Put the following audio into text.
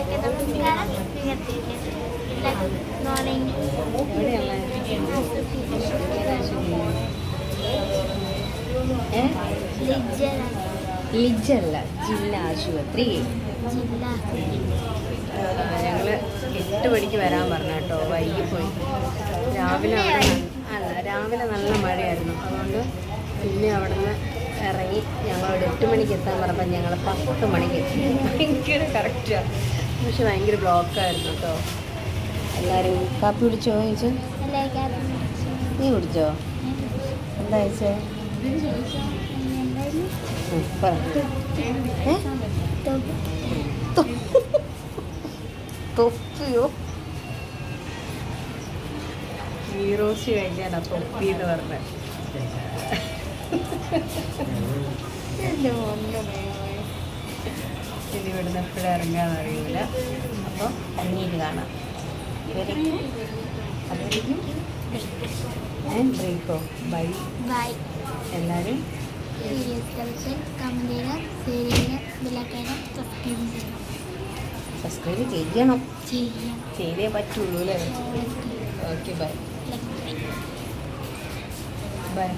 എല്ലാവർക്കും നമസ്കാരം. ലിജല്ല ജില്ലാ ആശുപത്രി. ഞങ്ങൾ എട്ട് മണിക്ക് വരാൻ പറഞ്ഞു കേട്ടോ. വൈകി പോയി. രാവിലെ അവിടെ അല്ല രാവിലെ നല്ല മഴയായിരുന്നു. അതുകൊണ്ട് പിന്നെ അവിടെ നിന്ന് ഇറങ്ങി ഞങ്ങളോട് എട്ട് മണിക്ക് എത്താൻ പറഞ്ഞപ്പോൾ ഞങ്ങൾ പത്ത് മണിക്ക് എത്തി. ഭയങ്കര കറക്റ്റാണ് പക്ഷെ ഭയങ്കര ബ്ലോക്കായിരുന്നു കേട്ടോ. എല്ലാവരും കാപ്പി കുടിച്ചോ ചോദിച്ചു നീ കുടിച്ചോ? എന്താ ചോദിച്ചേ തൊപ്പിയോ? ഹീറോസ് കഴിഞ്ഞാണ് തൊപ്പി എന്ന് പറഞ്ഞത് എന്റെ മോനെ ഇനി ഇവിടുന്ന് എപ്പോഴും ഇറങ്ങാന്ന് അറിയില്ല അപ്പം പിന്നീട് കാണാം. ഇവരേക്കും അതുവരേക്കും ബ്രേക്കോ ബൈ ബൈ എല്ലാവരും സബ്സ്ക്രൈബ് ചെയ്യണം. ചെയ്തേ പറ്റുള്ളൂ അല്ലേ? Okay bye bye